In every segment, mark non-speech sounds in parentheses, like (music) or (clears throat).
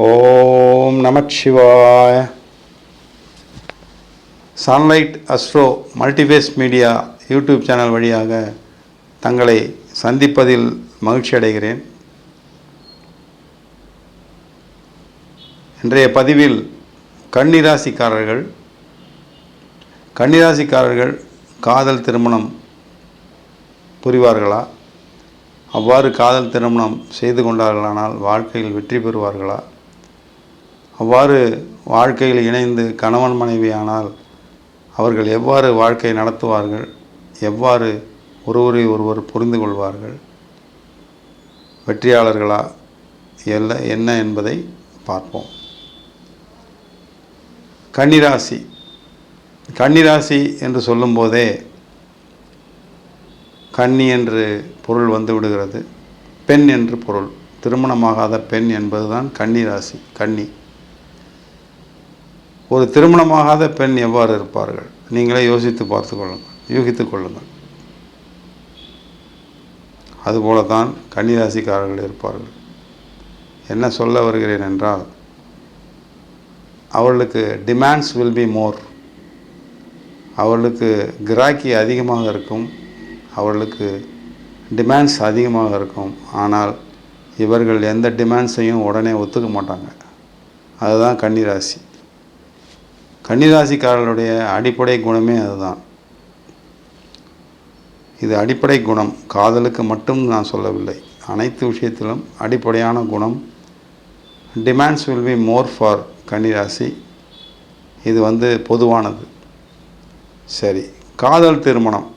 ஓம் நமச்சிவாய Sunlight Astro multiphase media YouTube channel வழியாக தங்களை சந்திப்பதில் மகிழ்ச்சி அடைகிறேன். இன்றைய பதிவில் கன்னிராசிக்காரர்கள். கன்னிராசிக்காரர்கள் காதல் திருமணம் புரிவார்களா? அவ்வாறு காதல் திருமணம் செய்து கொண்டார்களானால் வாழ்க்கையில் வெற்றி பெறுவார்களா? அவ்வாறு வாழ்க்கையில் இணைந்து கணவன் மனைவியானால் அவர்கள் எவ்வாறு வாழ்க்கை நடத்துவார்கள் எவ்வாறு ஒருவரை ஒருவர் புரிந்து கொள்வார்கள் வெற்றியாளர்களா எல்ல என்ன என்பதை பார்ப்போம். கன்னிராசி. கன்னிராசி என்று சொல்லும்போதே கன்னி என்று பொருள் வந்து விடுகிறது பெண் என்று பொருள். திருமணமாகாத பெண் என்பதுதான் கன்னிராசி கன்னி. ஒரு திருமணமாகாத பெண் எவ்வாறு இருப்பார்கள்? நீங்களே யோசித்து பார்த்து கொள்ளுங்கள். யூகித்து கொள்ளுங்கள். அதுபோல தான் கன்னிராசிக்காரர்கள் இருப்பார்கள். என்ன சொல்ல வருகிறேன் என்றால் அவர்களுக்கு டிமாண்ட்ஸ் வில் பி மோர் அவர்களுக்கு கிராக்கி அதிகமாக இருக்கும். அவர்களுக்கு டிமாண்ட்ஸ் அதிகமாக இருக்கும். ஆனால் இவர்கள் எந்த டிமாண்ட்ஸையும் உடனே ஒத்துக்க மாட்டாங்க. அதுதான் கன்னிராசி. கன்னிராசிக்காரர்களுடைய அடிப்படை குணமே அதுதான். இது அடிப்படை குணம். காதலுக்கு மட்டும் நான் சொல்லவில்லை. அனைத்து விஷயத்திலும் அடிப்படையான குணம். Demands will be more for கன்னிராசி. இது வந்து பொதுவானது. சரி. காதல் திருமணம்.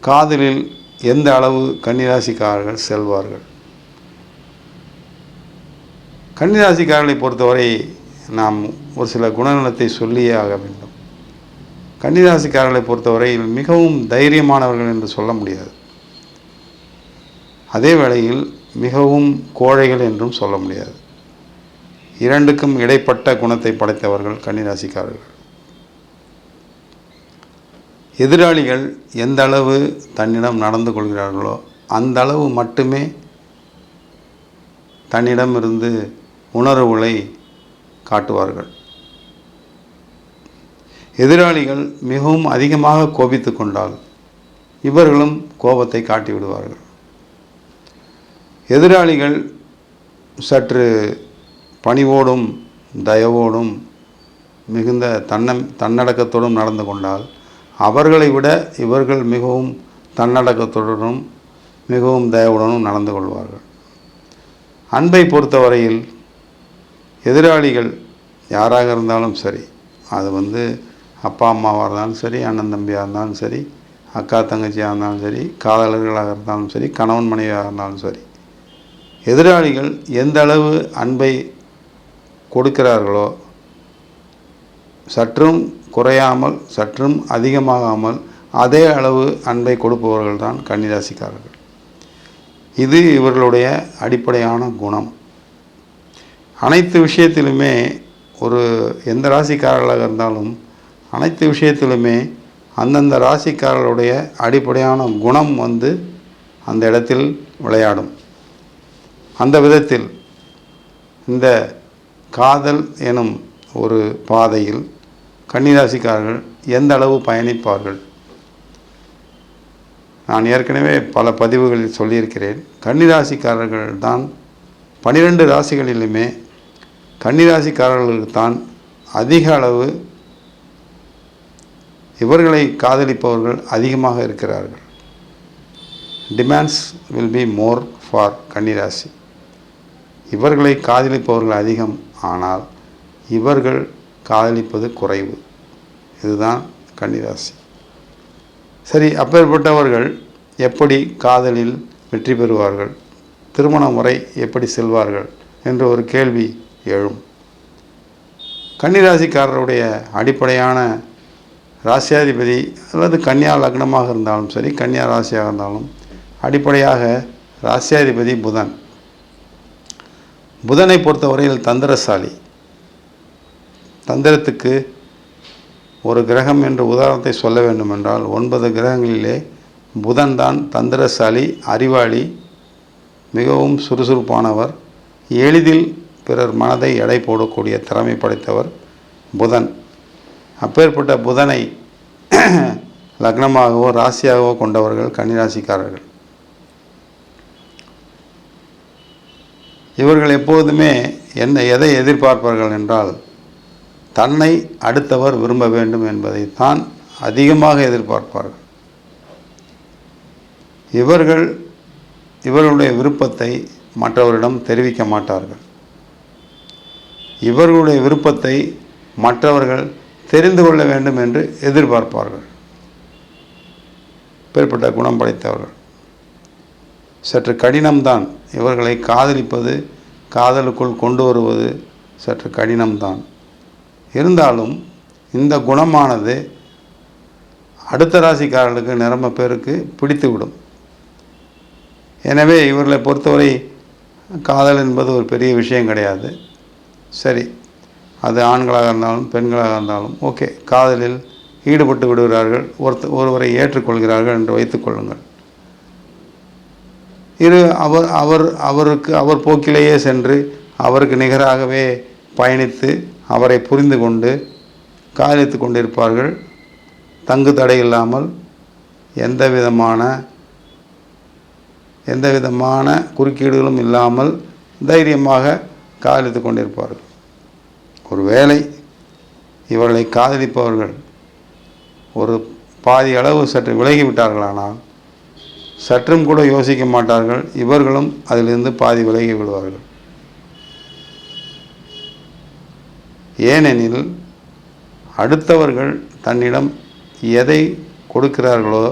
காதலில் எந்த அளவு கன்னிராசிக்காரர்கள் செல்வார்கள்? கன்னிராசிக்காரர்களை பொறுத்தவரை நாம் ஒரு சில குணநலத்தை சொல்லியே ஆக வேண்டும். கன்னிராசிக்காரர்களை பொறுத்தவரையில் மிகவும் தைரியமானவர்கள் என்று சொல்ல முடியாது. அதே வேளையில் மிகவும் கோழைகள் என்றும் சொல்ல முடியாது. இரண்டுக்கும் இடைப்பட்ட குணத்தை படைத்தவர்கள் கன்னிராசிக்காரர்கள். எதிராளிகள் எந்த அளவு தன்னிடம் நடந்து கொள்கிறார்களோ அந்த அளவு மட்டுமே தன்னிடமிருந்து உணர்வுகளை காட்டுவார்கள். எதிராளிகள் மிகவும் அதிகமாக கோபித்து கொண்டால் இவர்களும் கோபத்தை காட்டி விடுவார்கள். எதிராளிகள் சற்று பணிவோடும் தயவோடும் மிகுந்த தன்னம் தன்னடக்கத்தோடும் நடந்து கொண்டால் அவர்களை விட இவர்கள் மிகவும் தன்னடக்கத்துடனும் மிகவும் தயவுடனும் நடந்து கொள்வார்கள். அன்பை பொறுத்தவரையில் எதிராளிகள் யாராக இருந்தாலும் சரி அது வந்து அப்பா அம்மாவாக இருந்தாலும் சரி அண்ணன் தம்பியாக இருந்தாலும் சரி அக்கா தங்கச்சியாக இருந்தாலும் சரி காதலர்களாக இருந்தாலும் சரி கணவன் மனைவியாக இருந்தாலும் சரி எதிராளிகள் எந்த அளவு அன்பை கொடுக்கிறார்களோ சற்றும் குறையாமல் சற்றும் அதிகமாகாமல் அதே அளவு அன்பை கொடுப்பவர்கள் தான் கன்னிராசிக்காரர்கள். இது இவர்களுடைய அடிப்படையான குணம். அனைத்து விஷயத்திலுமே ஒரு எந்த ராசிக்காரர்களாக இருந்தாலும் அனைத்து விஷயத்திலுமே அந்தந்த ராசிக்காரர்களுடைய அடிப்படையான குணம் வந்து அந்த இடத்தில் விளையாடும். அந்த விதத்தில் இந்த காதல் எனும் ஒரு பாதையில் கன்னிராசிக்காரர்கள் எந்த அளவு பயணிப்பார்கள்? நான் ஏற்கனவே பல பதிவுகளில் சொல்லியிருக்கிறேன். கன்னிராசிக்காரர்கள் தான் பனிரெண்டு ராசிகளிலுமே கன்னிராசிக்காரர்களுக்கு தான் அதிக அளவு இவர்களை காதலிப்பவர்கள் அதிகமாக இருக்கிறார்கள். Demands will be more for கன்னிராசி. இவர்களை காதலிப்பவர்கள் அதிகம் ஆனால் இவர்கள் காதலிப்பது குறைவு. இதுதான் கன்னிராசி. சரி அப்பேற்பட்டவர்கள் எப்படி காதலில் வெற்றி பெறுவார்கள்? திருமண முறை எப்படி செல்வார்கள்? என்ற ஒரு கேள்வி எழும் கன்னிராசிக்காரருடைய அடிப்படையான ராசியாதிபதி அல்லது கன்னியா லக்னமாக இருந்தாலும் சரி கன்னியா ராசியாக இருந்தாலும் அடிப்படையாக ராசியாதிபதி புதன். புதனை பொறுத்தவரையில் தந்திரசாலி. தந்திரத்துக்கு ஒரு கிரகம் என்ற உதாரணத்தை சொல்ல வேண்டுமென்றால் ஒன்பது கிரகங்களிலே புதன் தான் தந்திரசாலி அறிவாளி மிகவும் சுறுசுறுப்பானவர் எளிதில் பிறர் மனதை எடை போடக்கூடிய திறமை படைத்தவர் புதன். அப்பேற்பட்ட புதனை (clears throat) லக்னமாகவோ ராசியாகவோ கொண்டவர்கள் கன்னிராசிக்காரர்கள். இவர்கள் எப்போதுமே என்ன எதை எதிர்பார்ப்பார்கள் என்றால் தன்னை அடுத்தவர் விரும்ப வேண்டும் என்பதை தான் அதிகமாக எதிர்பார்ப்பார்கள். இவர்கள் இவர்களுடைய விருப்பத்தை மற்றவரிடம் தெரிவிக்க மாட்டார்கள். இவர்களுடைய விருப்பத்தை மற்றவர்கள் தெரிந்து கொள்ள வேண்டும் என்று எதிர்பார்ப்பார்கள். பேர்பட்ட குணம் படைத்தவர்கள். சற்று கடினம்தான். இவர்களை காதலிப்பது காதலுக்குள் கொண்டு வருவது சற்று கடினம்தான். இருந்தாலும் இந்த குணமானது அடுத்த ராசிக்காரர்களுக்கு நிரம்ப பேருக்கு பிடித்துவிடும். எனவே இவர்களை பொறுத்தவரை காதல் என்பது ஒரு பெரிய விஷயம் கிடையாது. சரி. அது ஆண்களாக இருந்தாலும் பெண்களாக இருந்தாலும் ஓகே. காதலில் ஈடுபட்டு விடுகிறார்கள் ஒருத்த ஒருவரை ஏற்றுக்கொள்கிறார்கள் என்று வைத்துக்கொள்ளுங்கள் இரு அவர் அவர் அவருக்கு அவர் போக்கிலேயே சென்று அவருக்கு நிகராகவே பயணித்து அவரை புரிந்து கொண்டு காதலித்து கொண்டிருப்பார்கள். தங்கு தடை இல்லாமல் எந்த விதமான எந்த விதமான குறுக்கீடுகளும் இல்லாமல் தைரியமாக காதலித்து கொண்டிருப்பார்கள். ஒருவேளை இவர்களை காதலிப்பவர்கள் ஒரு பாதி அளவு சற்று விலகிவிட்டார்களானால் சற்றும் கூட யோசிக்க மாட்டார்கள். இவர்களும் அதிலிருந்து பாதி விலகி விடுவார்கள். ஏனெனில் அடுத்தவர்கள் தன்னிடம் எதை கொடுக்கிறார்களோ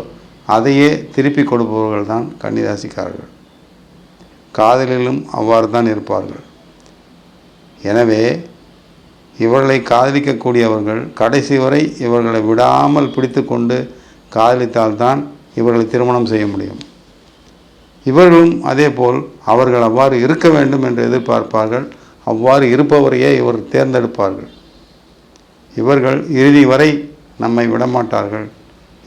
அதையே திருப்பி கொடுப்பவர்கள் தான் கன்னிராசிக்காரர்கள். காதலிலும் அவ்வாறு தான் இருப்பார்கள். எனவே இவர்களை காதலிக்கக்கூடியவர்கள் கடைசி வரை இவர்களை விடாமல் பிடித்து கொண்டு காதலித்தால்தான் இவர்களை திருமணம் செய்ய முடியும். இவர்களும் அதேபோல் அவர்கள் அவ்வாறு இருக்க வேண்டும் என்று எதிர்பார்ப்பார்கள். அவ்வாறு இருப்பவரையே இவர் தேர்ந்தெடுப்பார்கள். இவர்கள் இறுதி வரை நம்மை விடமாட்டார்கள்.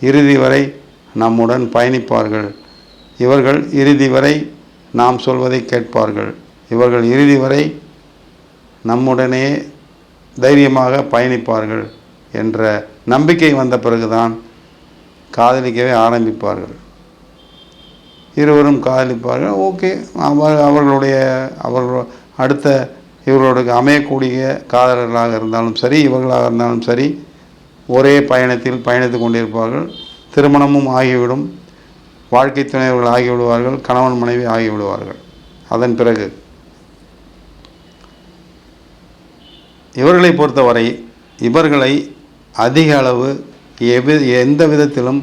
இறுதி வரை நம்முடன் பயணிப்பார்கள். இவர்கள் இறுதி வரை நாம் சொல்வதை கேட்பார்கள். இவர்கள் இறுதி வரை நம்முடனே தைரியமாக பயணிப்பார்கள் என்ற நம்பிக்கை வந்த பிறகுதான் காதலிக்கவே ஆரம்பிப்பார்கள். இருவரும் காதலிப்பார்கள். ஓகே அவர் அவர்களுடைய அவர்கள் அடுத்த இவர்களுக்கு அமையக்கூடிய காதலர்களாக இருந்தாலும் சரி இவர்களாக இருந்தாலும் சரி ஒரே பயணத்தில் பயணித்து கொண்டிருப்பார்கள். திருமணமும் ஆகிவிடும். வாழ்க்கை துணைவர்கள் ஆகிவிடுவார்கள். கணவன் மனைவி ஆகிவிடுவார்கள். அதன் பிறகு இவர்களை பொறுத்தவரை இவர்களை அதிக அளவு எவ்வி எந்த விதத்திலும்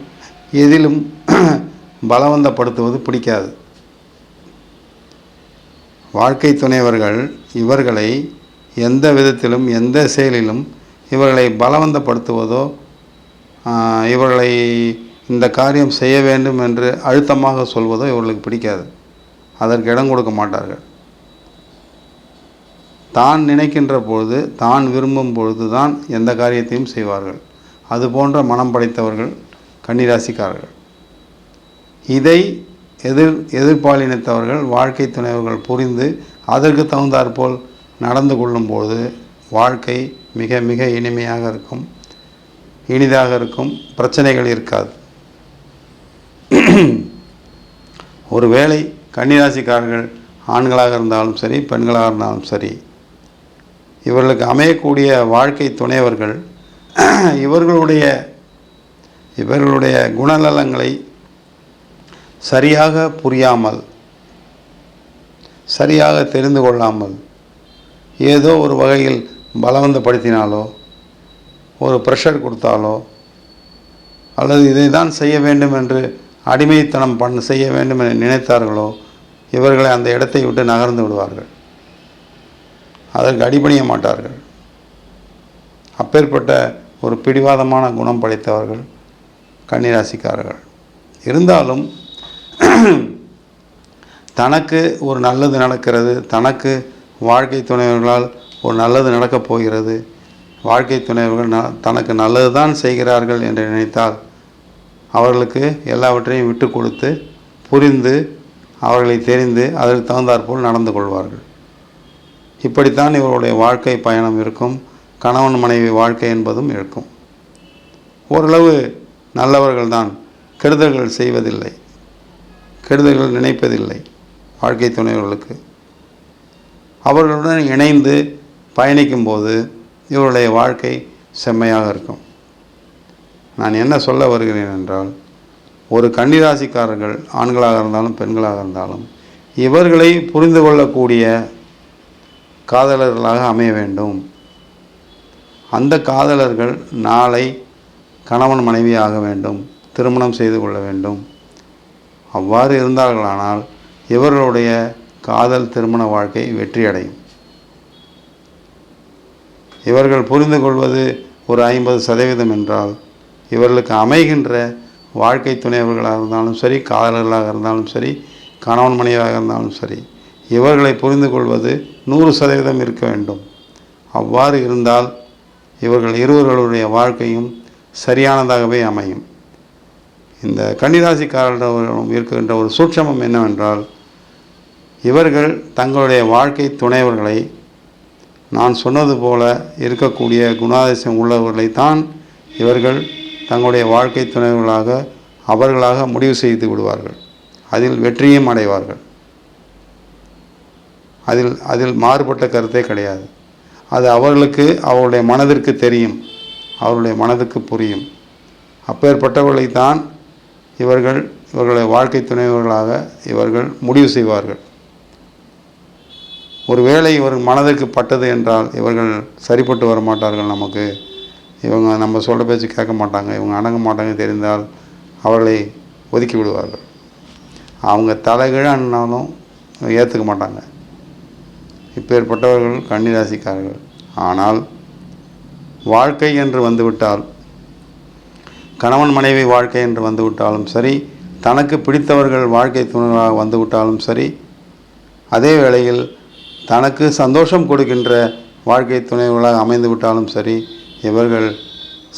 எதிலும் (clears throat) பலவந்தப்படுத்துவது பிடிக்காது. வாழ்க்கை துணைவர்கள் இவர்களை எந்த விதத்திலும் எந்த செயலிலும் இவர்களை பலவந்தப்படுத்துவதோ இவர்களை இந்த காரியம் செய்ய வேண்டும் என்று அழுத்தமாக சொல்வதோ இவர்களுக்கு பிடிக்காது. அதற்கு இடம் கொடுக்க மாட்டார்கள். தான் நினைக்கின்ற பொழுது தான் விரும்பும் பொழுது தான் எந்த காரியத்தையும் செய்வார்கள். அது போன்ற மனம் படைத்தவர்கள் கன்னிராசிக்காரர்கள். இதை எதிர் எதிர்பாலினத்தவர்கள் வாழ்க்கை துணைவர்கள் புரிந்து அதற்கு தகுந்தாற்போல் நடந்து கொள்ளும்போது வாழ்க்கை மிக மிக இனிமையாக இருக்கும். இனிதாக இருக்கும். பிரச்சனைகள் இருக்காது. ஒருவேளை கன்னிராசிக்காரர்கள் ஆண்களாக இருந்தாலும் சரி பெண்களாக இருந்தாலும் சரி இவர்களுக்கு அமையக்கூடிய வாழ்க்கை துணைவர்கள் (clears throat) இவர்களுடைய இவர்களுடைய குணநலங்களை சரியாக புரியாமல் சரியாக தெரிந்து கொள்ளாமல் ஏதோ ஒரு வகையில் பலவந்தப்படுத்தினாலோ ஒரு ப்ரெஷர் கொடுத்தாலோ அல்லது இதை தான் செய்ய வேண்டும் என்று அடிமைத்தனம் பண்ண செய்ய வேண்டும் என நினைத்தார்களோ இவர்களை அந்த இடத்தை விட்டு நகர்ந்து விடுவார்கள். அதற்கு அடிபணிய மாட்டார்கள். அப்பேற்பட்ட ஒரு பிடிவாதமான குணம் படைத்தவர்கள் கன்னிராசிக்காரர்கள். இருந்தாலும் தனக்கு ஒரு நல்லது நடக்கிறது தனக்கு வாழ்க்கை துணைவர்களால் ஒரு நல்லது நடக்கப் போகிறது வாழ்க்கை துணைவர்கள் ந தனக்கு நல்லது தான் செய்கிறார்கள் என்று நினைத்தால் அவர்களுக்கு எல்லாவற்றையும் விட்டு கொடுத்து புரிந்து அவர்களை தெரிந்து அதற்கு தகுந்தாற்போல் நடந்து கொள்வார்கள். இப்படித்தான் இவருடைய வாழ்க்கை பயணம் இருக்கும். கணவன் மனைவி வாழ்க்கை என்பதும் இருக்கும். ஓரளவு நல்லவர்கள்தான் கெடுதல்கள் செய்வதில்லை. கெடுதல்கள் நினைப்பதில்லை வாழ்க்கை துணைவர்களுக்கு. அவர்களுடன் இணைந்து பயணிக்கும்போது இவருடைய வாழ்க்கை செம்மையாக இருக்கும். நான் என்ன சொல்ல வருகிறேன் என்றால் ஒரு கன்னிராசிக்காரர்கள் ஆண்களாக இருந்தாலும் பெண்களாக இருந்தாலும் இவர்களை புரிந்து கொள்ளக்கூடிய காதலர்களாக அமைய வேண்டும். அந்த காதலர்கள் நாளை கணவன் மனைவி ஆக வேண்டும். திருமணம் செய்து கொள்ள வேண்டும். அவ்வாறு இருந்தார்களானால் இவர்களுடைய காதல் திருமண வாழ்க்கை வெற்றியடையும். இவர்கள் புரிந்து கொள்வது ஒரு ஐம்பது சதவீதம் என்றால் இவர்களுக்கு அமைகின்ற வாழ்க்கை துணைவர்களாக இருந்தாலும் சரி காதலர்களாக இருந்தாலும் சரி கணவன் மனைவியாக இருந்தாலும் சரி இவர்களை புரிந்து கொள்வது நூறு சதவீதம் இருக்க வேண்டும். அவ்வாறு இருந்தால் இவர்கள் இருவர்களுடைய வாழ்க்கையும் சரியானதாகவே அமையும். இந்த கன்னிராசிக்காரர்களும் இருக்கின்ற ஒரு சூட்சமம் என்னவென்றால் இவர்கள் தங்களுடைய வாழ்க்கை துணைவர்களை நான் சொன்னது போல இருக்கக்கூடிய குணாதிசயம் உள்ளவர்களைத்தான் இவர்கள் தங்களுடைய வாழ்க்கை துணைவர்களாக அவர்களாக முடிவு செய்து விடுவார்கள். அதில் வெற்றியும் அடைவார்கள். அதில் அதில் மாறுபட்ட கருத்தே கிடையாது. அது அவர்களுக்கு அவருடைய மனதிற்கு தெரியும். அவருடைய மனதுக்கு புரியும். அப்பேற்பட்டவர்களைத்தான் இவர்கள் இவர்களுடைய வாழ்க்கை துணைவர்களாக இவர்கள் முடிவு செய்வார்கள். ஒருவேளை இவர்கள் மனதிற்கு பட்டது என்றால் இவர்கள் சரிப்பட்டு வர மாட்டார்கள் நமக்கு. இவங்க நம்ம சொல்ல பேச்சு கேட்க மாட்டாங்க. இவங்க அணங்க மாட்டாங்க தெரிந்தால் அவர்களை ஒதுக்கி விடுவார்கள். அவங்க தலைகீழானாலும் ஏற்றுக்க மாட்டாங்க. இப்பேற்பட்டவர்கள் கன்னிராசிக்காரர்கள். ஆனால் வாழ்க்கை என்று வந்துவிட்டால் கணவன் மனைவி வாழ்க்கை என்று வந்துவிட்டாலும் சரி தனக்கு பிடித்தவர்கள் வாழ்க்கை துணைகளாக வந்துவிட்டாலும் சரி அதே வேளையில் தனக்கு சந்தோஷம் கொடுக்கின்ற வாழ்க்கை துணைவர்களாக அமைந்து விட்டாலும் சரி இவர்கள்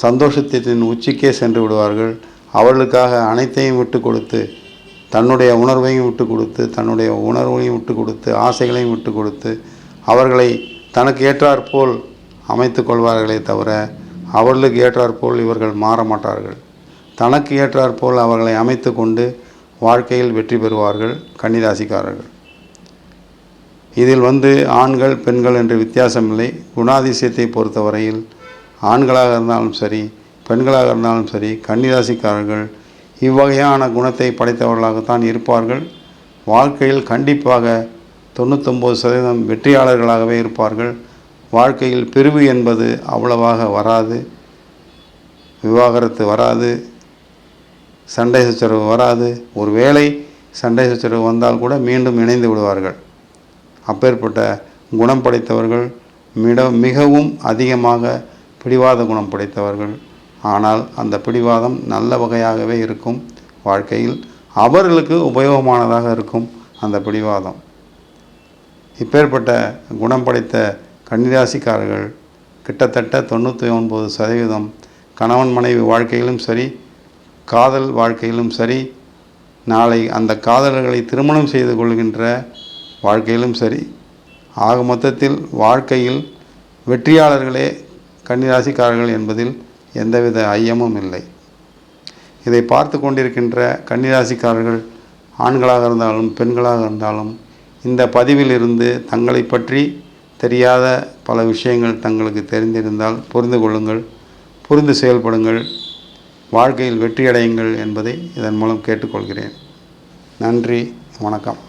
சந்தோஷத்தின் உச்சிக்கே சென்று விடுவார்கள். அவர்களுக்காக அனைத்தையும் விட்டு கொடுத்து தன்னுடைய உணர்வையும் விட்டு கொடுத்து தன்னுடைய உணர்வையும் விட்டு கொடுத்து ஆசைகளையும் விட்டு கொடுத்து அவர்களை தனக்கு ஏற்றாற்போல் அமைத்து கொள்வார்களே தவிர அவர்களுக்கு ஏற்றாற்போல் இவர்கள் மாற மாட்டார்கள். தனக்கு ஏற்றாற்போல் அவர்களை அமைத்து கொண்டு வாழ்க்கையில் வெற்றி பெறுவார்கள் கன்னிராசிக்காரர்கள். இதில் வந்து ஆண்கள் பெண்கள் என்று வித்தியாசமில்லை. குணாதிசயத்தை பொறுத்தவரையில் ஆண்களாக இருந்தாலும் சரி பெண்களாக இருந்தாலும் சரி கன்னிராசிக்காரர்கள் இவ்வகையான குணத்தை படைத்தவர்களாகத்தான் இருப்பார்கள். வாழ்க்கையில் கண்டிப்பாக தொண்ணூத்தொம்பது சதவீதம் வெற்றியாளர்களாகவே இருப்பார்கள். வாழ்க்கையில் பிரிவு என்பது அவ்வளவாக வராது. விவாகரத்து வராது. சண்டை சச்சரவு வராது. ஒரு வேளை சண்டை சச்சரவு வந்தால் கூட மீண்டும் இணைந்து விடுவார்கள். அப்பேற்பட்ட குணம் படைத்தவர்கள் மிட மிகவும் அதிகமாக பிடிவாத குணம் படைத்தவர்கள். ஆனால் அந்த பிடிவாதம் நல்ல வகையாகவே இருக்கும். வாழ்க்கையில் அவர்களுக்கு உபயோகமானதாக இருக்கும் அந்த பிடிவாதம். இப்பேற்பட்ட குணம் படைத்த கன்னிராசிக்காரர்கள் கிட்டத்தட்ட தொண்ணூற்றி ஒன்பது சதவீதம் கணவன் மனைவி வாழ்க்கையிலும் சரி காதல் வாழ்க்கையிலும் சரி நாளை அந்த காதலர்களை திருமணம் செய்து கொள்கின்ற வாழ்க்கையிலும் சரி ஆக மொத்தத்தில் வாழ்க்கையில் வெற்றியாளர்களே கன்னிராசிக்காரர்கள் என்பதில் எந்தவித ஐயமும் இல்லை. இதை பார்த்து கொண்டிருக்கின்ற கன்னிராசிக்காரர்கள் ஆண்களாக இருந்தாலும் பெண்களாக இருந்தாலும் இந்த பதிவில் இருந்து தங்களை பற்றி தெரியாத பல விஷயங்கள் தங்களுக்கு தெரிந்திருந்தால் புரிந்து கொள்ளுங்கள் புரிந்து செயல்படுங்கள் வாழ்க்கையில் வெற்றியடையுங்கள் என்பதை இதன் மூலம் கேட்டுக்கொள்கிறேன். நன்றி வணக்கம்.